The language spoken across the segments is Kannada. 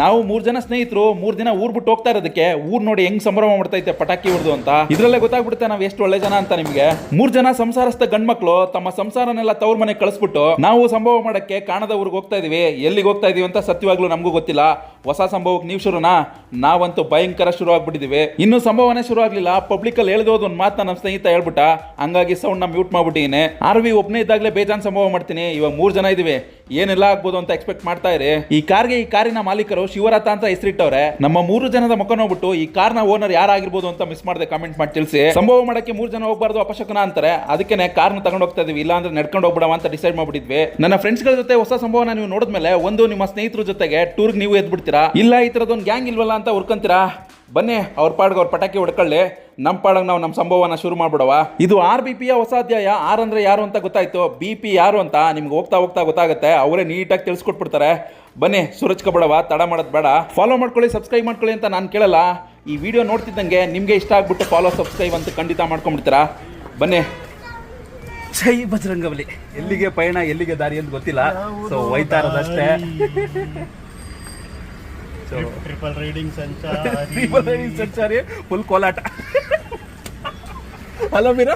ನಾವು ಮೂರ್ ಜನ ಸ್ನೇಹಿತರು ಮೂರ್ ದಿನ ಊರ್ ಬಿಟ್ಟು ಹೋಗ್ತಾ ಇರೋದಕ್ಕೆ ಊರ್ ನೋಡಿ ಹೆಂಗ್ ಸಂಭ್ರಮ ಮಾಡ್ತೈತೆ ಪಟಾಕಿ ಹೊಡೆದು ಅಂತ. ಇದ್ರಲ್ಲೇ ಗೊತ್ತಾಗ್ಬಿಡುತ್ತೆ ನಾವ್ ಎಷ್ಟು ಒಳ್ಳೆ ಜನ ಅಂತ ನಿಮ್ಗೆ. ಮೂರ್ ಜನ ಸಂಸಾರಸ್ಥ ಗಂಡ್ಮಕ್ಳು ತಮ್ಮ ಸಂಸಾರನೆಲ್ಲ ತವ್ರ ಮನೆ ಕಳಿಸ್ಬಿಟ್ಟು ನಾವು ಸಂಭವ ಮಾಡಕ್ಕೆ ಕಾಣದ ಊರಿಗೆ ಹೋಗ್ತಾ ಇದೀವಿ. ಎಲ್ಲಿಗೆ ಹೋಗ್ತಾ ಇದೀವಿ ಅಂತ ಸತ್ಯವಾಗ್ಲೂ ನಮಗೂ ಗೊತ್ತಿಲ್ಲ. ಹೊಸ ಸಂಭವಕ್ಕೆ ನೀವು ಶುರುನಾ? ನಾವಂತೂ ಭಯಂಕರ ಶುರು ಆಗ್ಬಿಟ್ಟಿದೀವಿ ಇನ್ನು ಸಂಭವನೆ ಶುರು ಆಗ್ಲಿಲ್ಲ ಪಬ್ಲಿಕ್ ಅಲ್ಲಿ ಹೇಳ್ದೋದು ಒಂದು ಮಾತನ್ನ ನಮ್ಮ ಸ್ನೇಹಿತ ಹೇಳ್ಬಿಟ್ಟ. ಹಂಗಾಗಿ ಸೌಂಡ್ನ ಮ್ಯೂಟ್ ಮಾಡ್ಬಿಟ್ಟಿನಿ ಆರ್ ವಿ ಒಬ್ಬನೇ ಇದ್ದಾಗಲೇ ಬೇಜಾನ್ ಸಂಭವ ಮಾಡ್ತೀನಿ. ಇವಾಗ ಮೂರ್ ಜನ ಇದೀವಿ. ಏನೆಲ್ಲ ಆಗ್ಬೋದು ಅಂತ ಎಕ್ಸ್ಪೆಕ್ಟ್ ಮಾಡ್ತಾ ಇರಿ. ಈ ಕಾರ್ಗೆ ಈ ಕಾರಿನ ಮಾಲೀಕರು ಶಿವರಥ ಅಂತ ಹೆಸರಿಟ್ಟವ್ರೆ. ನಮ್ಮ ಮೂರು ಜನದ ಮುಖ ನೋಡ್ಬಿಟ್ಟು ಈ ಕಾರ್ನ ಓನರ್ ಯಾರಾಗಿರ್ಬೋದು ಅಂತ ಮಿಸ್ ಮಾಡದೆ ಕಮೆಂಟ್ ಮಾಡಿ, ತಿಳಿಸಿ. ಸಂಭವ ಮಾಡಕ್ಕೆ ಮೂರು ಜನ ಹೋಗ್ಬಾರ್ದು, ಅಪಶಕನ ಅಂತಾರೆ. ಅದಕ್ಕೆ ಕಾರ್ನ ತಗೊಂಡು ಹೋಗ್ತಾ ಇದೀವಿ. ಇಲ್ಲ ಅಂದ್ರೆ ನಡ್ಕೊಂಡು ಹೋಗ್ಬಿಡವ ಅಂತ ಡಿಸೈಡ್ ಮಾಡ್ಬಿಟ್ಟಿದ್ವಿ. ನನ್ನ ಫ್ರೆಂಡ್ಸ್ಗಳ ಜೊತೆ ಹೊಸ ಸಂಭವನ ನೀವು ನೋಡಿದ್ಮೇಲೆ, ಒಂದು ನಿಮ್ಮ ಸ್ನೇಹಿತರ ಜೊತೆಗೆ ಟೂರ್ಗೆ ನೀವು ಎದ್ಬಿಡ್ತೀರಾ? ಇಲ್ಲ ಈ ತರದೊಂದು ಗ್ಯಾಂಗ್ ಇಲ್ವಲ್ಲ ಅಂತ ಹುರ್ಕೊಂತೀರಾ? ಬನ್ನಿ, ಅವ್ರ ಪಾಡ್ಗೆ ಅವ್ರ ಪಟಾಕಿ ಹೊಡ್ಕೊಳ್ಳಿ. ನಮ್ಮ ಪಾಡಂಗೆ ನಾವು ನಮ್ಮ ಸಂಭವನ ಶುರು ಮಾಡ್ಬಿಡವ ಇದು ಆರ್ ಬಿ ಪಿಯ ಹೊಸ ಅಧ್ಯಾಯ. ಆರ್ ಅಂದ್ರೆ ಯಾರು ಅಂತ ಗೊತ್ತಾಯ್ತು. ಬಿ ಪಿ ಯಾರು ಅಂತ ನಿಮ್ಗೆ ಹೋಗ್ತಾ ಹೋಗ್ತಾ ಗೊತ್ತಾಗುತ್ತೆ. ಅವರೇ ನೀಟಾಗಿ ತಿಳಿಸ್ಕೊಟ್ಬಿಡ್ತಾರೆ. ಬನ್ನಿ ಸುರಚ್ಕೊಬಿಡವ ತಡ ಮಾಡೋದು ಬೇಡ. ಫಾಲೋ ಮಾಡ್ಕೊಳ್ಳಿ ಸಬ್ಸ್ಕ್ರೈಬ್ ಮಾಡ್ಕೊಳ್ಳಿ ಅಂತ ನಾನು ಕೇಳಲ್ಲ. ಈ ವಿಡಿಯೋ ನೋಡ್ತಿದ್ದಂಗೆ ನಿಮಗೆ ಇಷ್ಟ ಆಗ್ಬಿಟ್ಟು ಫಾಲೋ ಸಬ್ಸ್ಕ್ರೈಬ್ ಅಂತ ಖಂಡಿತ ಮಾಡ್ಕೊಂಡ್ಬಿಡ್ತೀರಾ? ಬನ್ನಿ. ಜೈ ಬಜರಂಗವಲಿ ಎಲ್ಲಿಗೆ ಪಯಣ, ಎಲ್ಲಿಗೆ ದಾರಿ ಅಂತ ಗೊತ್ತಿಲ್ಲ. ಸೊ ಹೋಯ್ತಾ ಇರೋದಷ್ಟೇ ಸೊ ಟ್ರಿಪಲ್ ರೈಡಿಂಗ್ ಸಂಚಾರಿ ಫುಲ್ ಕೋಲಾಟ ಅಲ್ಲ ಮೀರಾ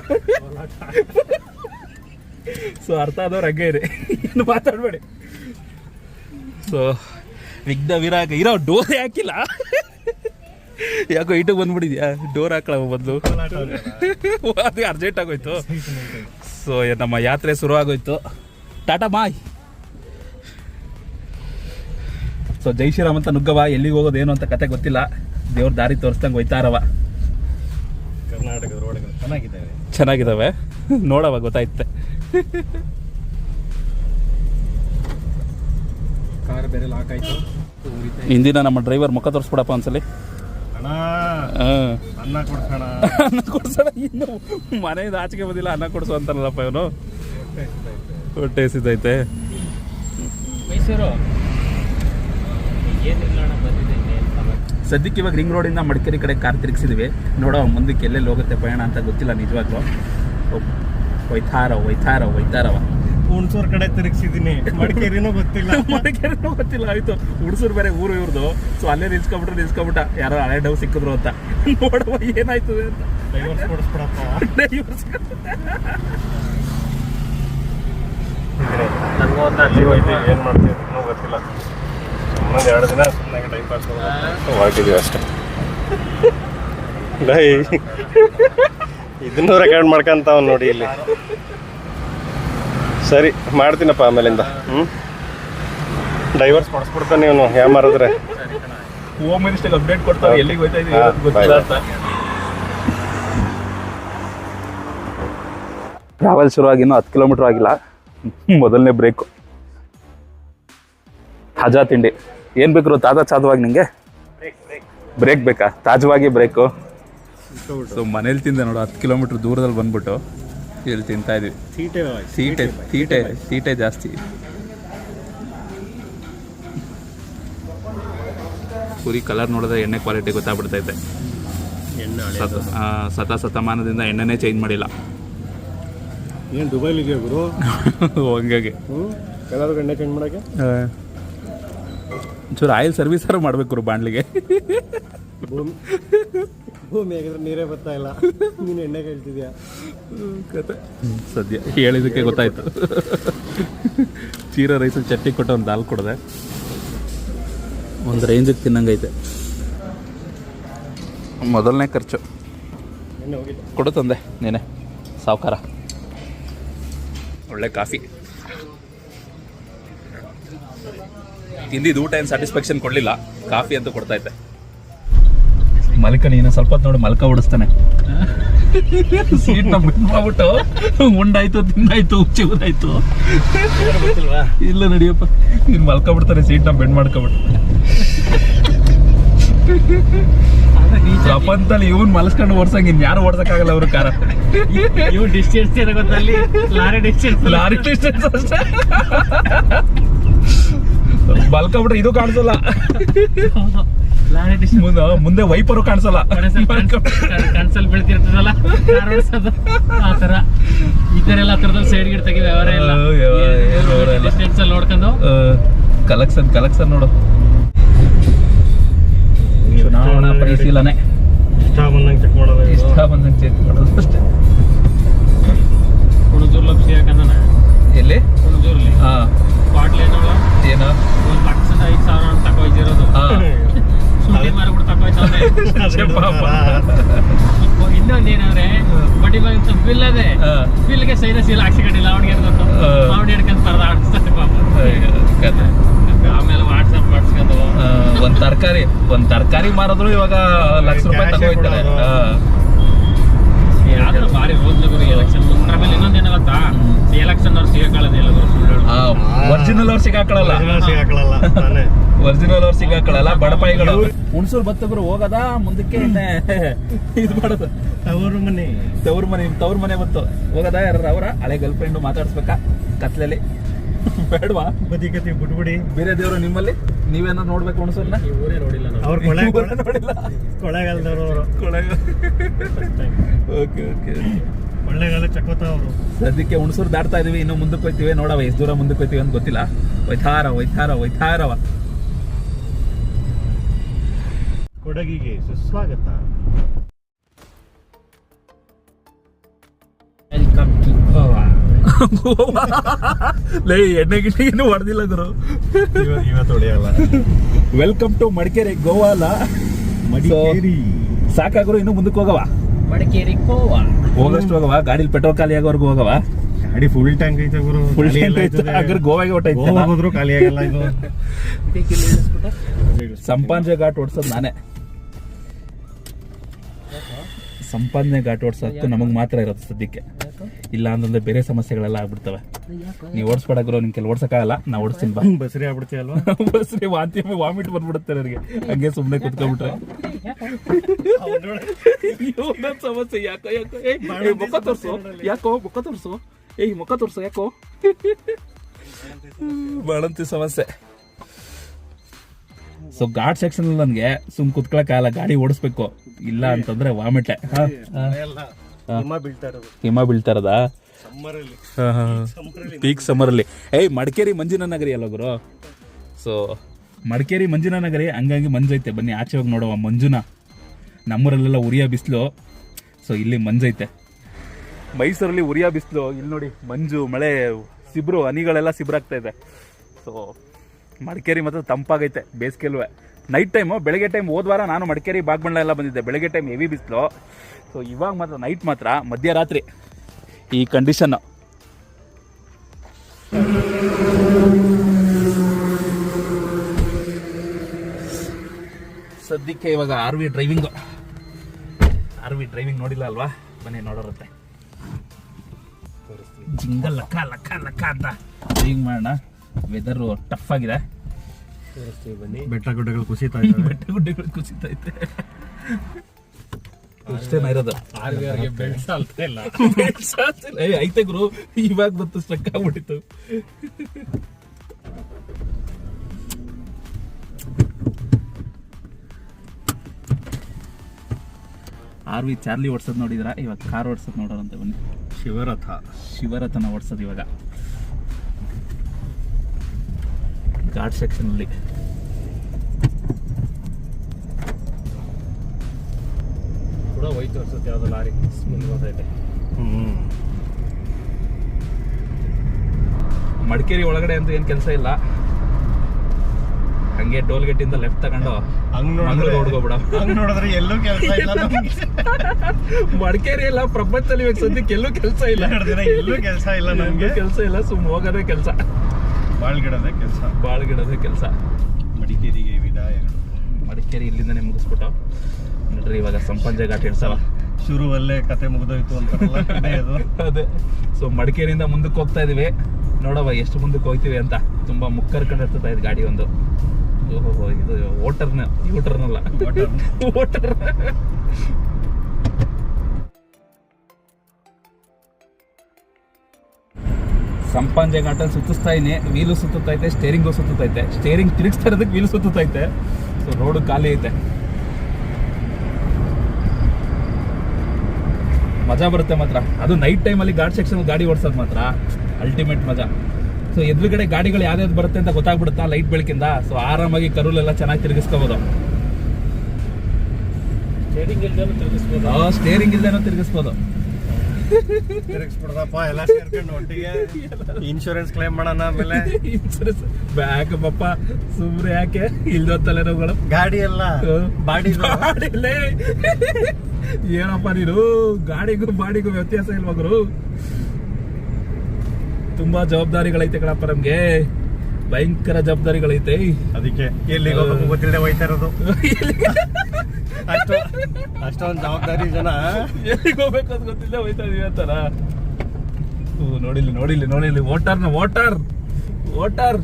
ಸೊ ಅರ್ಥ ಆದವ್ರು ಹಂಗೆ ಇದೆ. ಇನ್ನು ಮಾತಾಡ್ಬೇಡಿ. ಸೊ ವಿಘ್ನ ವಿರಾಗ. ಇರೋ ಡೋರ್ ಹಾಕಿಲ್ಲ. ಯಾಕೋ ಇಟ್ಟು ಬಂದ್ಬಿಟ್ಟಿದ್ಯಾ? ಡೋರ್ ಹಾಕಳ ಬಂದು ಅದು ಅರ್ಜೆಂಟ್ ಆಗೋಯ್ತು. ಸೊ ನಮ್ಮ ಯಾತ್ರೆ ಶುರು ಆಗೋಯ್ತು ಟಾಟಾ ಬಾಯ್ ಸೊ ಜೈ ಶ್ರೀರಾಮ್ ಅಂತ ನುಗ್ಗವ ಎಲ್ಲಿಗೆ ಹೋಗೋದು ಏನು ಅಂತ ಕತೆ ಗೊತ್ತಿಲ್ಲ. ದೇವ್ರ ದಾರಿ ತೋರಿಸ್ದಂಗೆ ಹೋಯ್ತಾರವ ಕರ್ನಾಟಕದ ರೋಡ್ಗಳು ಚೆನ್ನಾಗಿದ್ದಾವೆ. ಚೆನ್ನಾಗಿದಾವೆ ನೋಡವ ಗೊತ್ತಾಯ್ತೆ ಕಾರ್ ಬೇರೆ ಲಾಕ್ ಆಯ್ತು. ಹಿಂದಿನ ನಮ್ಮ ಡ್ರೈವರ್ ಮುಖ ತೋರಿಸ್ಬಿಡಪ್ಪ ಒಂದ್ಸಲಿ. ಅಣ್ಣ ಹಾಂ ಅನ್ನ ಕೊಡ್ಸೋಣ. ಅನ್ನ ಕೊಡ್ಸೋಣ ಇನ್ನು ಮನೆಯಿಂದ ಆಚೆಗೆ ಬಂದಿಲ್ಲ ಅನ್ನ ಕೊಡ್ಸು ಅಂತಾರಲ್ಲಪ್ಪ ಇವನು. ಹೊಟ್ಟೆ ಸಿದ್ದೈತೆ ಮೈಸೂರು ಏನಿಲ್ಲ ಅಣ್ಣ ಬಂದಿದೆ ಇನ್ನೇನು ಸಮಸ್ಯೆ ಸದ್ಯಕ್ಕೆ ಇವಾಗ ರಿಂಗ್ ರೋಡಿಂದ ಮಡಿಕೇರಿ ಕಡೆ ಕಾರ್ ತಿರುಗಿಸಿದ್ವಿ. ನೋಡೋ ಮುಂದಕ್ಕೆ ಎಲ್ಲೆಲ್ಲಿ ಹೋಗುತ್ತೆ ಪಯಣ ಅಂತ ಗೊತ್ತಿಲ್ಲ ನಿಜವಾಗ್ಲೂ. ಒಯ್ತಾರ ಒಯ್ತಾರ ಒಯ್ತಾರವ ಹುಣಸೂರ್ ಕಡೆ ತಿರುಗಿಸಿದೀನಿ ಮಡಿಕೇರಿನೂ ಗೊತ್ತಿಲ್ಲ. ಮಡಿಕೇರಿನೂ ಗೊತ್ತಿಲ್ಲ ಆಯ್ತು. ಹುಡ್ಸೂರ್ ಬೇರೆ ಊರು ಇವ್ರದ್ದು ಸೊ ಅಲ್ಲೇ ನಿಲ್ಸ್ಕೊಬಿಟ್ರೆ ನಿಲ್ಸ್ಕೊಬಿಟ್ಟ. ಯಾರೋ ಹಳೆ ಡವ್ ಸಿಕ್ಕಿದ್ರು ಅಂತ. ನೋಡುವ ಏನಾಯ್ತದೆ ಅಂತ. ನನಗೂ ಒಂದು ಅಲ್ಲಿ ಹೋಯ್ತು. ಏನು ಮಾಡ್ತೀವಿ ಗೊತ್ತಿಲ್ಲ. ಇನ್ನೊಂದು ಎರಡು ದಿನ ಸುಮ್ಮನೆ ಟೈಮ್ ಪಾಸ್ ಹೊರಟಿದ್ದೀವಿ ಅಷ್ಟೇ. ಡೈ ಇದನ್ನು ರೆಕಾರ್ಡ್ ಮಾಡ್ಕೊಂತಾವ್ ನೋಡಿ ಇಲ್ಲಿ. ಸರಿ ಮಾಡ್ತೀನಪ್ಪ ಆಮೇಲಿಂದ. ಹ್ಞೂ ಡೈವರ್ಸ್ ಕೊಡಿಸ್ಬಿಡ್ತಾನೆ ಇವನು ಯಾವ ಮಾರಿದ್ರೆ. ಹೋಮ್. ಮಿನಿಸ್ಟರ್ ಅಪ್ಡೇಟ್ ಕೊಡ್ತಾರೆ ಎಲ್ಲಿಗೆ ಹೋಯ್ತಾ ಇದೀವಿ ಹಾ, ಗೊತ್ತಿಲ್ಲ ಅಂತ. ಟ್ರಾವೆಲ್ ಶುರುವಾಗಿ ಇನ್ನೂ ಹತ್ತು ಕಿಲೋಮೀಟರ್ ಆಗಿಲ್ಲ. ಮೊದಲನೇ ಬ್ರೇಕು ತಾಜಾ ತಿಂಡಿ. ಏನು ಬೇಕು ತಾಜಾ ಚಾದವಾಗಿ ನಿಂಗೆ? ಬ್ರೇಕ್ ಬೇಕಾ? ತಾಜವಾಗಿ ಬ್ರೇಕು ಸೊ ಮನೇಲಿ ತಿಂದೆ ನೋಡು ಹತ್ತು ಕಿಲೋಮೀಟ್ರ್ ದೂರದಲ್ಲಿ ಬಂದ್ಬಿಟ್ಟು ಇಲ್ಲಿ ತಿಂತಾ ಇದೀವಿ. ಸೀಟೆ ಸೀಟೆ ಸೀಟೆ ಜಾಸ್ತಿ. ಪುರಿ ಕಲರ್ ನೋಡಿದ್ರೆ ಎಣ್ಣೆ ಕ್ವಾಲಿಟಿ ಗೊತ್ತಾಗ್ಬಿಡ್ತೈತೆ. ಸತ ಶತಮಾನದಿಂದ ಎಣ್ಣೆನೇ ಚೇಂಜ್ ಮಾಡಿಲ್ಲ. ಏನು ದುಬೈಲಿ ಇದೆಯಾ ಗುರು? ಹಂಗಾಗಿ. ಕಲರ್ ಎಣ್ಣೆ ಚೇಂಜ್ ಮಾಡೋಕ್ಕೆ? ಒಂಚೂರು ಆಯಿಲ್ ಸರ್ವಿಸರು ಮಾಡ್ಬೇಕು ಬಾಂಡ್ಲಿಗೆ ಭೂಮಿ ಭೂಮಿ ಆಗಿದ್ರೆ ನೀರೇ ಬರ್ತಾ ಇಲ್ಲ. ನೀನು ಎಣ್ಣೆ ಕೇಳ್ತಿದ್ಯಾ? ಕತೆ. ಸದ್ಯ ಹೇಳಿದಕ್ಕೆ ಗೊತ್ತಾಯ್ತು. ಚೀರ ರೈಸಲ್ಲಿ ಚಟ್ನಿ ಕೊಟ್ಟು ಒಂದು ದಾಲ್ ಕೊಡದೆ. ಒಂದು ರೇಂಜಿಗೆ ತಿನ್ನಂಗೈತೆ. ಮೊದಲನೇ ಖರ್ಚು. ಕೊಡು ತಂದೆ ನೀನೆ. ಸಾವುಕಾರ. ಒಳ್ಳೆ ಕಾಫಿ. ತಿಂದಿದ್ದು ಊಟ ಏನು ಸ್ಯಾಟಿಸ್ಫ್ಯಾಕ್ಷನ್ ಕೊಡಲಿಲ್ಲ. ಕಾಫಿ ಅಂತೂ ಕೊಡ್ತಾ ಇದ್ದೆ. ಮಲ್ಕ ನೀನು ಸ್ವಲ್ಪ ಹೊತ್ತು ನೋಡಿ ಮಲ್ಕ ಓಡಿಸ್ತಾನೆ. ಸೀಟ್ನ ಮಾಡ್ಬಿಟ್ಟು ಉಂಡಾಯ್ತು ತಿಂದಾಯ್ತು ಉಚ್ಚಿಗೋದಾಯ್ತು ಗೊತ್ತಿಲ್ವಾ ಇಲ್ಲ ನಡಿಯಪ್ಪ ನೀನು ಮಲ್ಕೊಬಿಡ್ತಾನೆ ಸೀಟ್ನ ಬೆಂಡ್ ಮಾಡ್ಕೊಬಿಟ್ಟು ಪ್ರಪಂಚದಲ್ಲಿ ಇವನ್ ಮಲ್ಸ್ಕೊಂಡು ಓಡ್ಸಂಗ್ ಇನ್ ಯಾರು ಓಡ್ಸಕ್ಕಾಗಲ್ಲ ಅವ್ರ ಕಾರ ಇವು distance lorry distance lorry distance ಅಷ್ಟೇ. ಮಲ್ಕೊಬಿಟ್ರೆ ಇದು ಕಾಣಿಸಲ್ಲ. ಮುಂದೆ ಮುಂದೆ ವೈಪರು ಕಾಣಿಸಲ್ಲ. ಕನ್ಸಲ್ ಬೀಳ್ತಿರ್ತದಲ್ಲ? ಆ ತರ ಈ ಥರ ಎಲ್ಲ ಹತ್ರದಲ್ಲಿ ಸೈಡ್ ಗಿಡ ತೆಗಿ ವ್ಯವಹಾರ ಇಲ್ಲ. ಡಿಸ್ಟೆನ್ಸ್ ಅಲ್ಲಿ ನೋಡ್ಕೊಂಡು. ಕಲೆಕ್ಷನ್ ಕಲೆಕ್ಷನ್ ನೋಡು. ಚುನಾವಣಾ ಪರಿಶೀಲನೆ. ಇಷ್ಟ ಬಂದಂಗೆ ಚೆಕ್ ಮಾಡೋದು. ಇಷ್ಟ ಬಂದಂಗೆ ಚೆಕ್ ಮಾಡೋದು ಅಷ್ಟೇ. ಕುಣಜೂರ್ ಲಕ್ಷ ಯಾಕಂದ್ರೆ ಎಲ್ಲಿ? ಕುಣಜೂರ್ಲಿ ಹಾ. ಏನು? ಒಂದ್ ಲಕ್ಷದ ಐದು ಸಾವಿರ ಅಂತ ತಗೋಯ್ತಿರೋದು. ಹಾ. ಶೂಟಿಂಗ್ ಮಾರ್ಬಿಟ್ಟು ಪಾಪ. ಇನ್ನೊಂದ್ ಏನಂದ್ರೆ ಬಡ್ಡಿ ಬಂತ ಬಿಲ್ ಅದೇ. ಹಾ. ಬಿಲ್ಗೆ ಸೈದ ಸೀಲ್ ಹಾಕ್ಸಿಕೊಂಡಿಲ್ಲ ಅವ್ನಿಗೆ ಹಾ. ಅವ್ನು ಹಿಡ್ಕೊಂಡ್ ಪರ್ದ ಪಾಪ. ಆಮೇಲೆ ವಾಟ್ಸಪ್ ಮಾಡ್ಸ್ಕೊಂಡು. ಒಂದು ತರಕಾರಿ ಒಂದ್ ತರಕಾರಿ ಮಾರಿದ್ರು ಇವಾಗ ಲಕ್ಷ ರೂಪಾಯಿ ತಗೋಯ್ತಾರೆ. ಯಾವ್ದ್ರ ಭಾರಿ ಹೋದ್ಲು ಗುರು ಎಲೆಕ್ಷನ್ ಆಮೇಲೆ ಏನೋ ಗೊತ್ತಾ? ಎಲೆಕ್ಷನ್ ಅವ್ರು ಹೇಳೋದು. ಒರಿಜಿನಲ್ ಅವ್ರು. ಸಿಗಾಕೊಳ್ಳಲ್ಲ ಒರಿಜಿನಲ್ ಅವ್ರು ಸಿಗಾಕೊಳ್ಳಲ್ಲ ಬಡಪಾಯಿಗಳು ಹುಣಸೂರು ಬತ್ತಬ್ರು ಹೋಗದ ಮುಂದಕ್ಕೆ ಇದು ಮಾಡೋದು. ತವರು ಮನೆ. ತವ್ರ ಮನೆ ತವ್ರ ಮನೆ ಬಂತು ಹೋಗದ ಯಾರ ಅವರ? ಹಳೆ ಗರ್ಲ್ ಫ್ರೆಂಡ್ ಮಾತಾಡ್ಸ್ಬೇಕಾ? ಕತ್ಲಲ್ಲಿ. ಬೇಡವಾ? ಬದಿ ಕತಿ ಬಿಟ್ಬಿಡಿ. ಬೇರೆ ದೇವರು ನಿಮ್ಮಲ್ಲಿ? ನೀವೇನ ನೋಡ್ಬೇಕು ಹುಣಸೂರ್ನ? ಇವರೇ ಊರೇ ನೋಡಿಲ್ಲ ನಾವು ಅವ್ರ ಕೊಳೆ ನೋಡಿಲ್ಲ. ಕೊಳ್ಳೆಗಾಲದವರು ಅವರು. ಕೊಳೆಗ ಓಕೆ ಓಕೆ ಕೊಳ್ಳೆಗಾಲ ಚಕೋತ ಅವರು. ಸದ್ಯಕ್ಕೆ ಹುಣಸೂರು ದಾಟ್ತಾ ಇದೀವಿ ಇನ್ನು ಮುಂದಕ್ಕೆ ಹೋಯ್ತೀವಿ. ನೋಡವ ಎಷ್ಟು ದೂರ ಮುಂದಕ್ಕೆ ಹೋಯ್ತೀವಿ ಅಂತ ಗೊತ್ತಿಲ್ಲ. ಒಯ್ತಾರ ಒಯ್ತಾರ ಒಯ್ತಾರವ ಕೊಡಗಿಗೆ ಸುಸ್ವಾಗತ. ವೆಲ್ಕಮ್ ಟು ಗೋವಾ ಲೇ ಎಣ್ಣೆ ಗಿಣ್ಣೆ ಹೊಡೆದಿಲ್ಲ ಗುರು. ಇವತ್ತು ಹೊಡೆಯಲ್ಲ ವೆಲ್ಕಮ್ ಟು ಮಡಿಕೇರಿ ಗೋವಾ ಅಲ್ಲ ಮಡಿಕೇರಿ ಸಾಕಾಗ್ರು ಇನ್ನು ಮುಂದಕ್ಕೆ ಹೋಗವ. ಮಡಿಕೇರಿ ಗೋವಾ. ಹೋಗಷ್ಟು ಹೋಗವ? ಗಾಡಿಲಿ ಪೆಟ್ರೋಲ್ ಖಾಲಿ ಆಗೋವರೆಗೂ ಹೋಗವ? ಗಾಡಿ ಫುಲ್ ಟ್ಯಾಂಕ್ ಐತೆ ಗುರು. ಫುಲ್ ಟ್ಯಾಂಕ್ ಗೋವಾಗೆ ಹೊಟ್ಟೈತೆ ಗೋವಾ ಹೋದ್ರು ಖಾಲಿ ಆಗಲ್ಲ ಇದು. ಸಂಪಾಜೆ ಘಾಟ್ ಓಡಿಸೋದು ನಾನೇ. ಸಂಪಾದನೆ ಘಾಟ್ ಓಡಿಸೋದು ನಮಗೆ ಮಾತ್ರ ಇರೋದು ಸದ್ಯಕ್ಕೆ. ಇಲ್ಲ ಅಂತಂದ್ರೆ ಬೇರೆ ಸಮಸ್ಯೆಗಳೆಲ್ಲ ಆಗ್ಬಿಡ್ತವೆ. ನೀವು ಓಡಿಸ್ಬೇಡಾಗ್ರು ನಿಮ್ ಕೆಲ ಓಡ್ಸಕ್ಕಾಗಲ್ಲ ನಾ ಓಡಿಸ್ತೀನಿ ಬಾ. ಬಸ್ರಿ ಆಗ್ಬಿಡ್ತೀವಿ ಅಲ್ವಾ? ಬಸ್ರಿ ವಾಂತಿ ವಾಮಿಟ್ ಬಂದ್ಬಿಡುತ್ತೆ ನನಗೆ. ಹಂಗೆ ಸುಮ್ಮನೆ ಕುತ್ಕೊಂಡ್ಬಿಟ್ರೆ. ಸಮಸ್ಯೆ ಯಾಕೋ ಯಾಕೋ ಏಯ್, ಮುಖ ತೋರ್ಸು. ಯಾಕೋ ಮುಖ ತೋರ್ಸು. ಏಯ್ ಮುಖ ತೋರ್ಸು ಯಾಕೋ. ಬಾಳಂತಿ ಸಮಸ್ಯೆ. ಸೊ ಘಾಟ್ ಸೆಕ್ಷನ್ ನನಗೆ ಸುಮ್ ಕುತ್ಕೊಳಕ್ಕಾಗಲ್ಲ ಗಾಡಿ ಓಡಿಸ್ಬೇಕು. ಇಲ್ಲ ಅಂತಂದ್ರೆ ವಾಮಿಟೆ ಹಿಮ ಬೀಳ್ತಾ ಇರೋದು. ಹಿಮ ಬೀಳ್ತಾರದ ಸಮ್ಮರಲ್ಲಿ ಪೀಕ್ ಸಮ್ಮರಲ್ಲಿ ಏಯ್ ಮಡಿಕೇರಿ ಮಂಜಿನ ನಗರಿ ಅಲ್ಲ ಗುರು? ಸೊ ಮಡಿಕೇರಿ ಮಂಜಿನ ನಗರಿ ಹಂಗಾಗಿ ಮಂಜೈತೆ. ಬನ್ನಿ ಆಚೆ ಹೋಗಿ ನೋಡುವ ಮಂಜುನ. ನಮ್ಮೂರಲ್ಲೆಲ್ಲ ಉರಿಯ ಬಿಸಿಲು. ಸೊ ಇಲ್ಲಿ ಮಂಜೈತೆ. ಮೈಸೂರಲ್ಲಿ ಉರಿಯ ಬಿಸಿಲು. ಇಲ್ಲಿ ನೋಡಿ ಮಂಜು ಮಳೆ ಸಿಬ್ರು ಹನಿಗಳೆಲ್ಲ ಸಿಬ್ರಾಗ್ತಾ ಇದೆ. ಸೊ ಮಡಿಕೇರಿ ಮಾತ್ರ ತಂಪಾಗೈತೆ ಬೇಸಿಗೆಲ್ವೇ ನೈಟ್ ಟೈಮು ಬೆಳಗ್ಗೆ ಟೈಮ್ ಹೋದ್ವಾರ ನಾನು ಮಡಿಕೇರಿ ಬಾಗ್ಬಂಡ್ಲ ಎಲ್ಲ ಬಂದಿದ್ದೆ. ಬೆಳಗ್ಗೆ ಟೈಮ್ ಹೆವಿ ಬಿಸಿಲು. ಸೊ ಇವಾಗ ಮಾತ್ರ ನೈಟ್ ಮಾತ್ರ, ಮಧ್ಯರಾತ್ರಿ. ಈ ಕಂಡೀಷನ್ನು ಸದ್ಯಕ್ಕೆ ಇವಾಗ R V driving R V driving ನೋಡಿಲ್ಲ ಅಲ್ವಾ? ಬನ್ನಿ, ನೋಡೋರುತ್ತೆ. ಜಿಂಗಲ್ ಲಕ್ಕ ಲಕ್ಕ ಲಕ್ಕ ಅಂತ. ಡ್ರೈವಿಂಗ್ ಮಾಡೋಣ. ವೆದರ್ ಟಫ್ ಆಗಿದೆ. ತೋರಿಸ್ತೀವಿ ಬನ್ನಿ. ಬೆಟ್ಟ ಗುಡ್ಡಗಳು ಕುಸಿತಾ ಇದ್ದಾವೆ. ಬೆಟ್ಟ ಗುಡ್ಡಗಳು ಕುಸಿತೈತೆ ಅಷ್ಟೇನ ಇರೋದು. ಆರ್ವಿಆರ್ಗೆ ಬೆಲ್ಟ್ ಸಾಲ್ತಾ ಇಲ್ಲ. ಏ ಐತೆ ಗುರು. ಇವಾಗ ಬಂತು ಸ್ಟ್ರಕ್ ಆಗ್ಬಿಟ್ಟಿತ್ತು. ಆರ್ ವಿ ಚಾರ್ಲಿ ಓಡ್ಸೋದು ನೋಡಿದ್ರ? ಇವಾಗ ಕಾರ್ ಓಡ್ಸೋದು ನೋಡೋರಂತೆ ಬನ್ನಿ. ಶಿವರಥ. ಶಿವರಥನ ಓಡ್ಸೋದು ಇವಾಗ. ಘಾಟ್ ಸೆಕ್ಷನ್ ಅಲ್ಲಿ ಕೂಡ ಹೋಯ್ತು ಅನ್ಸುತ್ತೆ ಯಾವ್ದೋ ಲಾರಿ ಸ್ಮೆಲ್ ಗೊತ್ತೈತೆ ಹ್ಮ್ ಮಡಿಕೇರಿ ಒಳಗಡೆ ಅಂತ ಏನು ಕೆಲಸ ಇಲ್ಲ. ಹಂಗೆ ಟೋಲ್ ಗೇಟ್ ಇಂದ ಲೆಫ್ಟ್ ತಗೊಂಡು ಹಂಗ್ ನೋಡಿದ್ರೆ ನೋಡ್ಕೋಬಿಡ ಹಂಗ್ ನೋಡಿದ್ರೆ ಎಲ್ಲೂ ಕೆಲಸ ಇಲ್ಲ. ಮಡಿಕೇರಿ ಎಲ್ಲ ಪ್ರಪಂಚದಲ್ಲಿ ಇವಾಗ ಸದ್ಯಕ್ಕೆ ಎಲ್ಲೂ ಕೆಲಸ ಇಲ್ಲ. ಎಲ್ಲೂ ಕೆಲಸ ಇಲ್ಲ ನಮ್ಗೆ. ಕೆಲಸ ಇಲ್ಲ ಸುಮ್ ಹೋಗೋದೇ ಕೆಲಸ. ಬಾಳ್ಗಿಡದ ಕೆಲಸ. ಬಾಳ್ಗಿಡೋದೇ ಕೆಲಸ. ಮಡಿಕೇರಿಗೆ ವಿದಾಯಗಳು ಮಡಿಕೇರಿ ಇಲ್ಲಿಂದನೇ ಮುಗಿಸ್ಬಿಟ್ಟು ನೋಡ್ರಿ ಇವಾಗ ಸಂಪಂಜೆ ಘಾಟ್ ಇಡ್ಸವ ಶುರುವಲ್ಲೇ ಕತೆ ಮುಗಿದೋಯ್ತು ಅಂತಾರಲ್ಲ ಕತೆ ಅದು. ಅದೇ. ಸೊ ಮಡಿಕೇರಿಯಿಂದ ಮುಂದಕ್ಕೆ ಹೋಗ್ತಾ ಇದೀವಿ. ನೋಡವ ಎಷ್ಟು ಮುಂದಕ್ಕೆ ಹೋಗ್ತೀವಿ ಅಂತ. ತುಂಬಾ ಮುಕ್ಕರ್ಕೊಂಡು ಇರ್ತದೆ ಇದು ಗಾಡಿ ಒಂದು. ಓಹೋ ಇದು ಓಟರ್ನ ಯೂಟರ್ನಲ್ಲ ಓಟರ್ ಸಂಪಾಂಜೆ ಘಾಟಲ್ಲಿ ಸುತ್ತಿಸ್ತಾ ಇದೀನಿ ವೀಲು ಸುತ್ತೈತೆ ಸ್ಟೇರಿಂಗು ಸುತ್ತೈತೆ ಸ್ಟೇರಿಂಗ್ ತಿರುಗಿಸ್ತಾ ಇರೋದಕ್ಕೆ ವೀಲು ಸುತ್ತೈತೆ ಸೊ ರೋಡು ಖಾಲಿ ಐತೆ. ಮಜಾ ಬರುತ್ತೆ ಮಾತ್ರ. ಅದು ನೈಟ್ ಟೈಮಲ್ಲಿ ಘಾಟ್ ಸೆಕ್ಷನ್ ಗಾಡಿ ಓಡಿಸೋದು ಮಾತ್ರ. ಅಲ್ಟಿಮೇಟ್ ಮಜಾ. ಸೊ ಎದುರುಗಡೆ ಗಾಡಿಗಳು ಯಾವ್ದು ಬರುತ್ತೆ ಅಂತ ಗೊತ್ತಾಗ್ಬಿಡುತ್ತಾ ಲೈಟ್ ಬೆಳಕಿಂದ? ಸೊ ಆರಾಮಾಗಿ ಕರುಲೆಲ್ಲ ಚೆನ್ನಾಗಿ ತಿರುಗಿಸ್ಕೋಬೋದು. ಸ್ಟೇರಿಂಗ್ ಇಲ್ದೇನೂ ತಿರುಗಿಸ್ಬೋದು. ಸ್ಟೇರಿಂಗ್ ಇಲ್ದೇನೋ ತಿರುಗಿಸ್ಬೋದು. ತಿರುಗಿಸ್ಬಿಡ್ದಪ್ಪ ಎಲ್ಲ ಸೇರ್ಕೊಂಡು ಒಟ್ಟಿಗೆ ಇನ್ಶೂರೆನ್ಸ್ ಕ್ಲೇಮ್ ಮಾಡೋಣ ಆಮೇಲೆ. ಇನ್ಸೂರೆನ್ಸ್ ಬ್ಯಾಕ್ ಪಪ್ಪ ಸುಮ್ನೆ ಯಾಕೆ? ಇಲ್ದೋ ತಲೆನೋವುಗಳು ಗಾಡಿ ಎಲ್ಲ? ಬಾಡಿ ಬಾಡಿಲೇ? ಏನಪ್ಪ ನೀನು? ಗಾಡಿಗೂ ಬಾಡಿಗೂ ವ್ಯತ್ಯಾಸ ಇಲ್ವಾಗ್ರು ತುಂಬಾ ಜವಾಬ್ದಾರಿಗಳೈತೆ ಕಣಪ್ಪ ನಮ್ಗೆ. ಭಯಂಕರ ಜವಾಬ್ದಾರಿಗಳೈತೆ. ಅದಕ್ಕೆ ಎಲ್ಲಿಗೆ ಹೋಗಬೇಕು ಗೊತ್ತಿಲ್ಲದೆ ಹೋಯ್ತಾ ಇರೋದು. ಅಷ್ಟು ಅಷ್ಟೊಂದು ಜವಾಬ್ದಾರಿ ಜನ ಎಲ್ಲಿಗೆ ಹೋಗ್ಬೇಕು ಅಂತ ಗೊತ್ತಿಲ್ಲ ಹೋಯ್ತಾ ಇದೀವಿ ಅಂತಾರ ನೋಡಿಲ್ಲ ನೋಡಿಲ್ಲ ನೋಡಿಲ್ಲ ವೋಟರ್ನ ವೋಟರ್ ವೋಟರ್.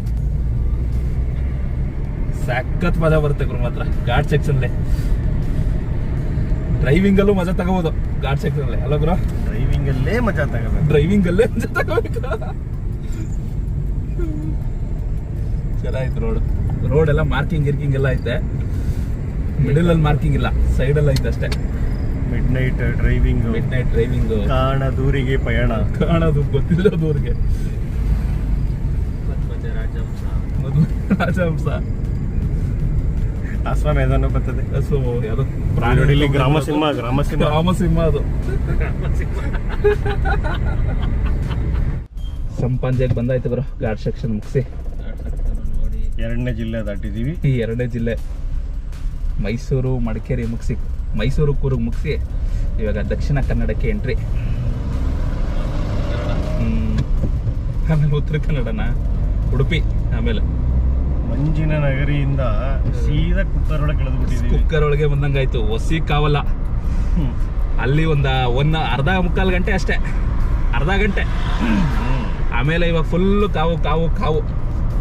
ಸಖತ್ ಮಜಾ ಬರುತ್ತೆ ಗುರು ಮಾತ್ರ ಘಾಟ್ ಸೆಕ್ಷನ್ ಡ್ರೈವಿಂಗ್ ಅಲ್ಲೂ ಮಜಾ ತಗೋಬಹುದು ಘಾಟ್ ಸೆಕ್ಷನ್ ಅಲ್ಲಿ ಅಲ್ಲ ಗುರು? ಡ್ರೈವಿಂಗ್ ಅಲ್ಲೇ ಮಜಾ ತಗೋಬೇಕು. ಡ್ರೈವಿಂಗ್ ಅಲ್ಲೇ ಮಜಾ ತಗೋಬೇಕು. ಚೆನ್ನಾಗಿತ್ತು ರೋಡ್. ರೋಡ್ ಎಲ್ಲ ಮಾರ್ಕಿಂಗ್ ಗಿರ್ಕಿಂಗ್ ಎಲ್ಲ ಐತೆ. ಮಿಡಲ್ ಅಲ್ಲಿ ಮಾರ್ಕಿಂಗ್ ಇಲ್ಲ. ಸೈಡ್ ಅಲ್ಲಿ ಐತೆ ಅಷ್ಟೇ. Midnight driving midnight driving ಕಾಣ ದೂರಿಗೆ ಪಯಣ. ಕಾಣದು ಗೊತ್ತಿಲ್ಲ ದೂರಿಗೆ. ರಾಜಹಂಸ ಆಶ್ರಮ ಬರ್ತದೆ? ಸೊ ಯಾವ್ದು? ಗ್ರಾಮ ಸಿಂಹ ಗ್ರಾಮ ಸಿಂಹ. ರಾಮ ಸಿಂಹ ಅದು. ಸಂಪಾಂಜೆಗೆ ಬಂದಾಯ್ತು ಬರೋ. ಘಾಟ್ ಸೆಕ್ಷನ್ ಮುಗಿಸಿ. ಎರಡನೇ ಜಿಲ್ಲೆ ದಾಟಿದೀವಿ ಈ ಎರಡನೇ ಜಿಲ್ಲೆ. ಮೈಸೂರು ಮಡಿಕೇರಿ ಮುಗಿಸಿ ಮೈಸೂರು ಕೂರ್ಗ್ ಮುಗಿಸಿ ಇವಾಗ ದಕ್ಷಿಣ ಕನ್ನಡಕ್ಕೆ ಎಂಟ್ರಿ ಆಮೇಲೆ ಉತ್ತರ ಕನ್ನಡನ ಉಡುಪಿ ಆಮೇಲೆ. ಮಂಜಿನ ನಗರಿಯಿಂದ ಸೀದಾ ಕುಕ್ಕರ್ ಒಳಗೆ ಕುಕ್ಕರ್ ಒಳಗೆ ಬಂದಂಗಾಯ್ತು ಹೊಸಿ ಕಾವಲ್ಲ ಅಲ್ಲಿ ಒಂದು ಒಂದು ಅರ್ಧ ಮುಕ್ಕಾಲು ಗಂಟೆ ಅಷ್ಟೇ. ಅರ್ಧ ಗಂಟೆ. ಆಮೇಲೆ ಇವಾಗ ಫುಲ್ಲು ಕಾವು ಕಾವು ಕಾವು.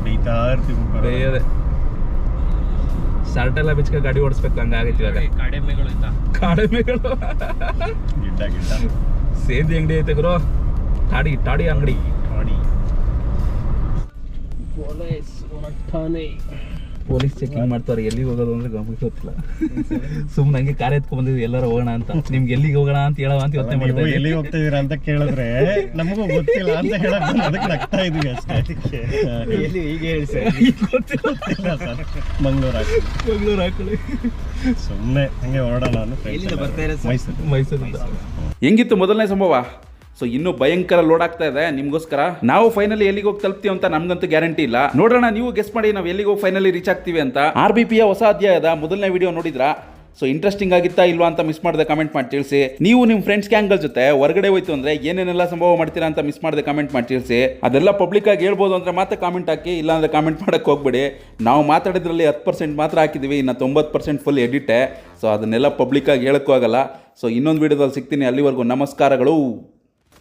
ಬೇಯ್ತಾ ಇರ್ತೀವಿ ಶರ್ಟ್ ಎಲ್ಲ ಬಿಚ್ಕ ಗಾಡಿ ಓಡಿಸ್ಬೇಕು ಹಂಗಾಗೈತಿ ಇವಾಗ. ಕಾಡೆಮ್ಮೆಗಳು ಗಿಡ್ಡ ಗಿಡ್ಡ. ಸೇದಿ ಅಂಗಡಿ ಐತೆ ಗುರು. ಟಾಡಿ ತಾಡಿ ಅಂಗಡಿ. ಮಾಡಿ ಪೊಲೀಸ್ ಚೆಕಿಂಗ್ ಮಾಡ್ತಾರೆ ಎಲ್ಲಿಗೆ ಹೋಗೋದು ಅಂದ್ರೆ ಗಮನ ಗೊತ್ತಿಲ್ಲ. ಸುಮ್ಮನೆ ಹಂಗೆ ಕಾರ್ ಎತ್ಕೊಂಡ್ ಬಂದಿದ್ವಿ ಎಲ್ಲರೂ ಹೋಗೋಣ ಅಂತ. ನಿಮ್ಗೆ ಎಲ್ಲಿಗೆ ಹೋಗೋಣ ಅಂತ ಹೇಳೋ ಅಂತ ಯೋಚನೆ ಮಾಡ್ತಾ. ಎಲ್ಲಿ ಹೋಗ್ತಾ ಇದೀರಾ ಅಂತ ಕೇಳಿದ್ರೆ ನಮಗೂ ಗೊತ್ತಿಲ್ಲ ಅಂತ ಹೇಳಕ್ ಅದಕ್ಕೆ ನಗ್ತಾ ಇದೀವಿ ಅಷ್ಟೇ. ಅದಕ್ಕೆ. ಎಲ್ಲಿ ಹೀಗೆ ಹೇಳಿ ಸರ್? ಗೊತ್ತಿಲ್ಲ. ಮಂಗಳೂರು ಹಾಕೊಳ್ಳಿ ಸುಮ್ಮನೆ ಹಂಗೆ ಹೊರಡೋಣ ಅಂತ ಮೈಸೂರು ಮೈಸೂರಿಂದ. ಹೆಂಗಿತ್ತು ಮೊದಲನೇ ಸಂಭವ? ಸೊ ಇನ್ನು ಭಯಂಕರ ಲೋಡ್ ಆಗ್ತಾ ಇದೆ. ನಿಮ್ಗೋಸ್ಕರ ನಾವು ಫೈನಲಿ ಎಲ್ಲಿಗೆ ಹೋಗಿ ತಲುಪ್ತೀವಿ ಅಂತ ನಮ್ಗಂತೂ ಗ್ಯಾರಂಟಿ ಇಲ್ಲ. ನೋಡೋಣ, ನೀವು ಗೆಸ್ ಮಾಡಿ ನಾವು ಎಲ್ಲಿಗೆ ಹೋಗಿ ಫೈನಲಿ ರೀಚ್ ಆಗ್ತೀವಿ ಅಂತ. ಆರ್ ಬಿ ಪಿಯ ಹೊಸ ಅಧ್ಯಾಯದ ಮೊದಲನೇ ವಿಡಿಯೋ ನೋಡಿದ್ರಾ? ಸೊ ಇಂಟ್ರೆಸ್ಟಿಂಗ್ ಆಗಿತ್ತಾ ಇಲ್ವಾ ಅಂತ ಮಿಸ್ ಮಾಡದೆ ಕಮೆಂಟ್ ಮಾಡಿ ತಿಳಿಸಿ. ನೀವು ನಿಮ್ಮ ಫ್ರೆಂಡ್ಸ್ ಗ್ಯಾಂಗ್ಗಳ ಜೊತೆ ಹೊರಗಡೆ ಹೋಯ್ತು ಅಂದ್ರೆ ಏನೇನೆಲ್ಲ ಸಂಭವ ಮಾಡ್ತೀರಾ ಅಂತ ಮಿಸ್ ಮಾಡದೆ ಕಮೆಂಟ್ ಮಾಡಿ ತಿಳಿಸಿ. ಅದೆಲ್ಲ ಪಬ್ಲಿಕ್ ಆಗಿ ಹೇಳ್ಬೋದು ಅಂದ್ರೆ ಮಾತ್ರ ಕಾಮೆಂಟ್ ಹಾಕಿ, ಇಲ್ಲಾಂದ್ರೆ ಕಾಮೆಂಟ್ ಮಾಡಕ್ಕೆ ಹೋಗ್ಬೇಡಿ. ನಾವು ಮಾತಾಡಿದ್ರಲ್ಲಿ ಹತ್ತು ಪರ್ಸೆಂಟ್ ಮಾತ್ರ ಹಾಕಿದ್ವಿ, ಇನ್ನು ತೊಂಬತ್ತು ಪರ್ಸೆಂಟ್ ಫುಲ್ ಎಡಿಟೆ ಸೊ ಅದನ್ನೆಲ್ಲ ಪಬ್ಲಿಕ್ ಆಗಿ ಹೇಳಕ್ಕೂ ಆಗಲ್ಲ. ಸೊ ಇನ್ನೊಂದು ವಿಡಿಯೋದಲ್ಲಿ ಸಿಗ್ತೀನಿ. ಅಲ್ಲಿವರೆಗೂ ನಮಸ್ಕಾರಗಳು.